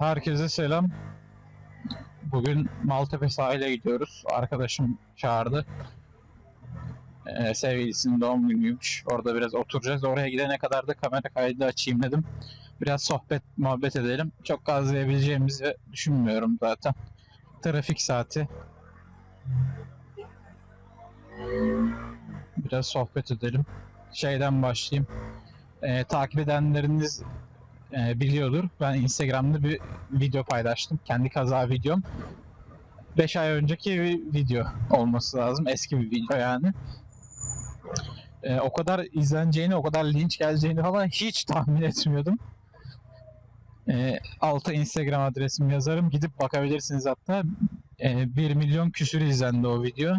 Herkese selam. Bugün Maltepe sahile gidiyoruz. Arkadaşım çağırdı. Ee, sevgilisinin doğum günüymüş. Orada biraz oturacağız. Oraya gidene kadar da kamera kaydı açayım dedim. Biraz sohbet, muhabbet edelim. Çok gazlayabileceğimizi düşünmüyorum zaten. Trafik saati. Biraz sohbet edelim. Şeyden başlayayım. Ee, takip edenleriniz e, biliyordur. Ben Instagram'da bir video paylaştım. Kendi kaza videom. 5 ay önceki bir video olması lazım. Eski bir video yani. E, o kadar izleneceğini, o kadar linç geleceğini falan hiç tahmin etmiyordum. E, alta Instagram adresimi yazarım. Gidip bakabilirsiniz hatta. E, 1 milyon küsür izlendi o video.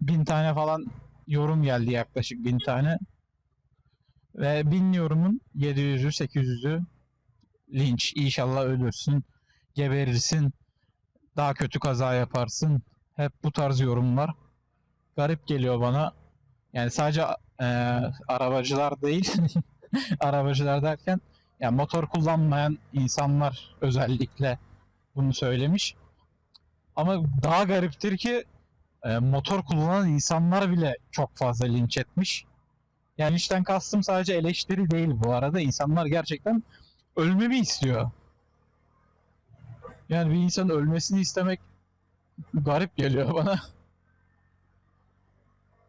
1000 tane falan yorum geldi yaklaşık 1000 tane. Ve 1000 yorumun 700'ü 800'ü linç, inşallah ölürsün, geberirsin, daha kötü kaza yaparsın. Hep bu tarz yorumlar. Garip geliyor bana. Yani sadece e, arabacılar değil, arabacılar derken yani motor kullanmayan insanlar özellikle bunu söylemiş. Ama daha gariptir ki e, motor kullanan insanlar bile çok fazla linç etmiş. Yani işten kastım sadece eleştiri değil bu arada. İnsanlar gerçekten ölmemi istiyor. Yani bir insanın ölmesini istemek garip geliyor bana.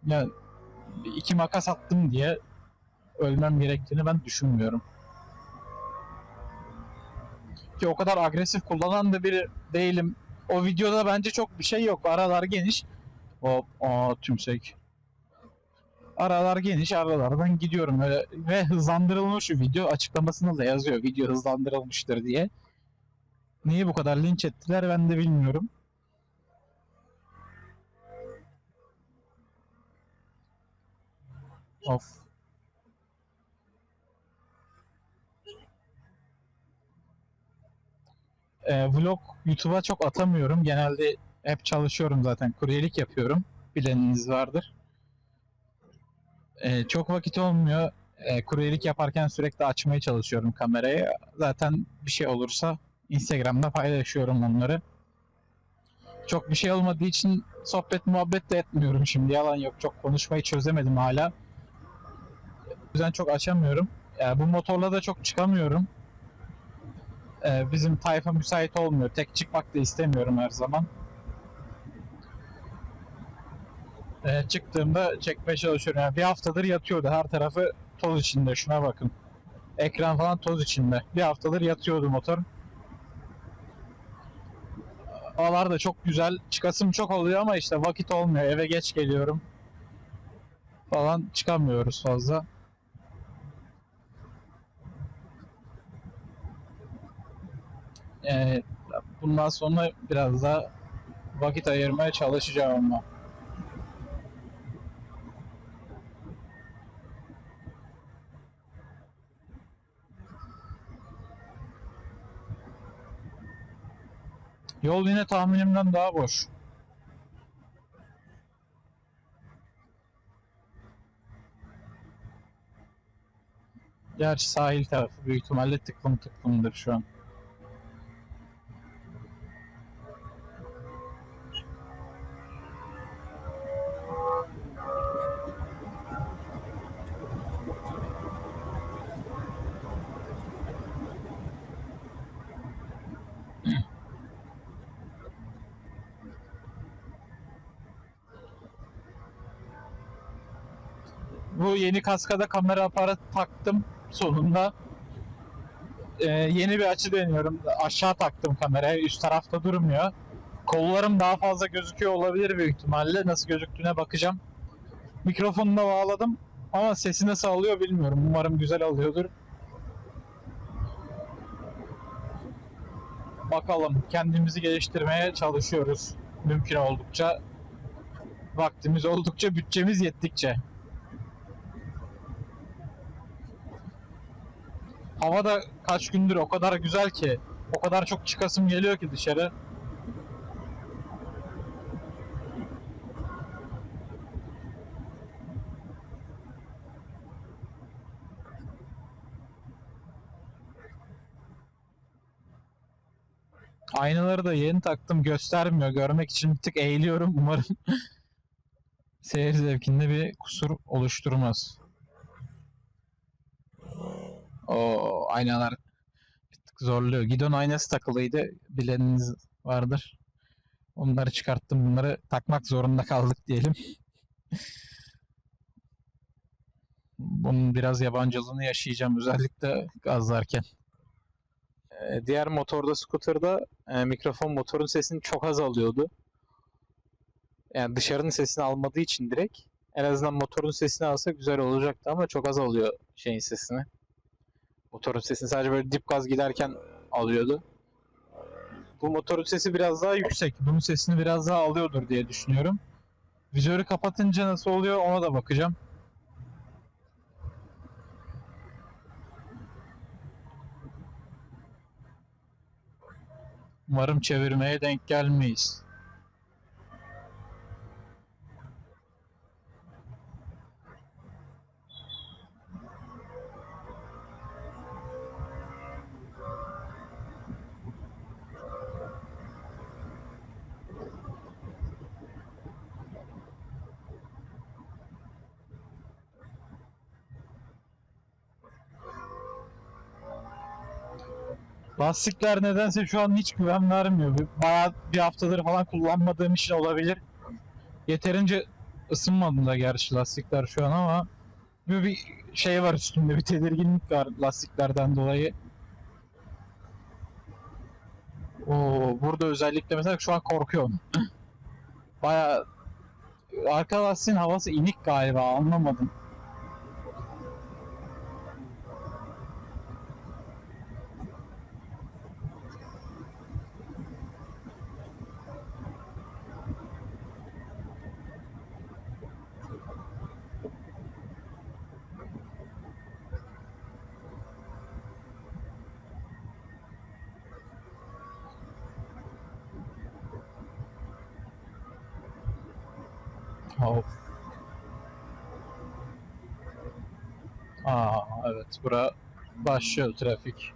Yani iki makas attım diye ölmem gerektiğini ben düşünmüyorum. Ki o kadar agresif kullanan da biri değilim. O videoda bence çok bir şey yok. Aralar geniş. Hop, aa tümsek. Aralar geniş, aralardan gidiyorum öyle ve hızlandırılmış bir video açıklamasında da yazıyor video hızlandırılmıştır diye. Niye bu kadar linç ettiler ben de bilmiyorum. Of. Ee, vlog YouTube'a çok atamıyorum. Genelde hep çalışıyorum zaten. Kuryelik yapıyorum. Bileniniz vardır. Ee, çok vakit olmuyor. Ee, kuryelik yaparken sürekli açmaya çalışıyorum kamerayı. Zaten bir şey olursa Instagram'da paylaşıyorum onları. Çok bir şey olmadığı için sohbet muhabbet de etmiyorum şimdi. Yalan yok. Çok konuşmayı çözemedim hala. O yüzden çok açamıyorum. Yani bu motorla da çok çıkamıyorum. Ee, bizim tayfa müsait olmuyor. Tek çıkmak da istemiyorum her zaman. Ee, çıktığımda çekmeye çalışıyorum. Yani bir haftadır yatıyordu. Her tarafı toz içinde. Şuna bakın. Ekran falan toz içinde. Bir haftadır yatıyordu motor. Havalar da çok güzel. Çıkasım çok oluyor ama işte vakit olmuyor. Eve geç geliyorum. Falan çıkamıyoruz fazla. Ee, bundan sonra biraz daha vakit ayırmaya çalışacağım ama. Yol yine tahminimden daha boş. Gerçi sahil tarafı büyük ihtimalle tıklım tıklımdır şu an. Bu yeni kaskada kamera aparatı taktım sonunda. Ee, yeni bir açı deniyorum. Aşağı taktım kamerayı. Üst tarafta durmuyor. Kollarım daha fazla gözüküyor olabilir büyük ihtimalle. Nasıl gözüktüğüne bakacağım. Mikrofonu da bağladım. Ama sesi nasıl alıyor bilmiyorum. Umarım güzel alıyordur. Bakalım. Kendimizi geliştirmeye çalışıyoruz. Mümkün oldukça. Vaktimiz oldukça, bütçemiz yettikçe. Hava da kaç gündür o kadar güzel ki. O kadar çok çıkasım geliyor ki dışarı. Aynaları da yeni taktım göstermiyor. Görmek için bir tık eğiliyorum. Umarım seyir zevkinde bir kusur oluşturmaz. O aynalar bir tık zorluyor. Gidon aynası takılıydı. Bileniniz vardır. Onları çıkarttım. Bunları takmak zorunda kaldık diyelim. Bunun biraz yabancılığını yaşayacağım özellikle gazlarken. Ee, diğer motorda, scooter'da e, mikrofon motorun sesini çok az alıyordu. Yani dışarının sesini almadığı için direkt en azından motorun sesini alsa güzel olacaktı ama çok az alıyor şeyin sesini. Motorun sesini sadece böyle dip gaz giderken alıyordu. Bu motorun sesi biraz daha yüksek. Bunun sesini biraz daha alıyordur diye düşünüyorum. Vizörü kapatınca nasıl oluyor ona da bakacağım. Umarım çevirmeye denk gelmeyiz. Lastikler nedense şu an hiç güven vermiyor. Bayağı bir haftadır falan kullanmadığım için olabilir. Yeterince ısınmadı da gerçi lastikler şu an ama bir, bir şey var üstümde bir tedirginlik var lastiklerden dolayı. Oo, burada özellikle mesela şu an korkuyorum. Bayağı arka lastiğin havası inik galiba anlamadım. Of. Aa evet bura başlıyor trafik.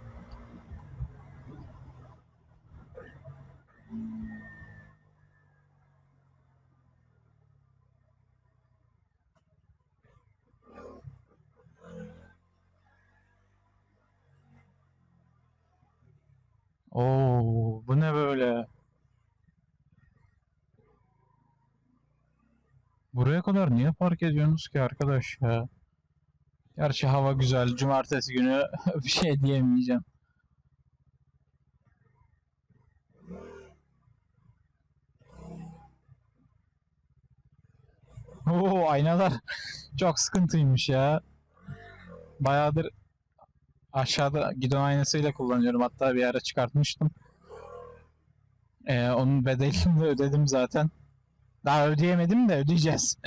Oo bu ne böyle? Buraya kadar niye park ediyorsunuz ki arkadaş ya? Gerçi hava güzel. Cumartesi günü bir şey diyemeyeceğim. Oo aynalar çok sıkıntıymış ya. Bayağıdır aşağıda gidon aynasıyla kullanıyorum. Hatta bir ara çıkartmıştım. Ee, onun bedelini de ödedim zaten. Daha ödeyemedim de ödeyeceğiz.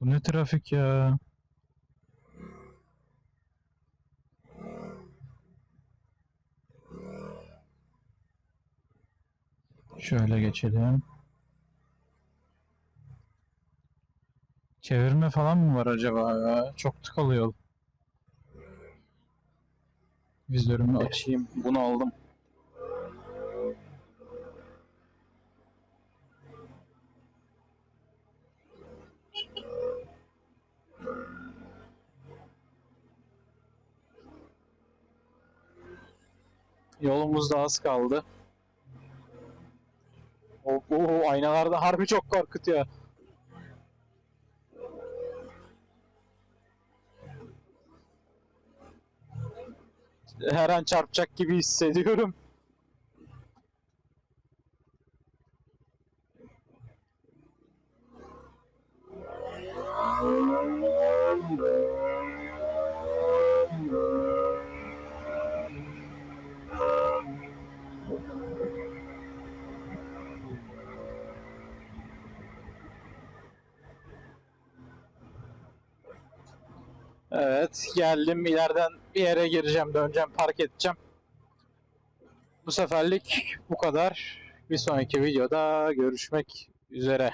Bu ne trafik ya? Şöyle geçelim. Çevirme falan mı var acaba ya? Çok tıkalıyor. Vizörümü açayım. Bunu aldım. Yolumuzda az kaldı. O, o aynalarda harbi çok korkutuyor. Her an çarpacak gibi hissediyorum. Evet, geldim. İleriden bir yere gireceğim, döneceğim, park edeceğim. Bu seferlik bu kadar. Bir sonraki videoda görüşmek üzere.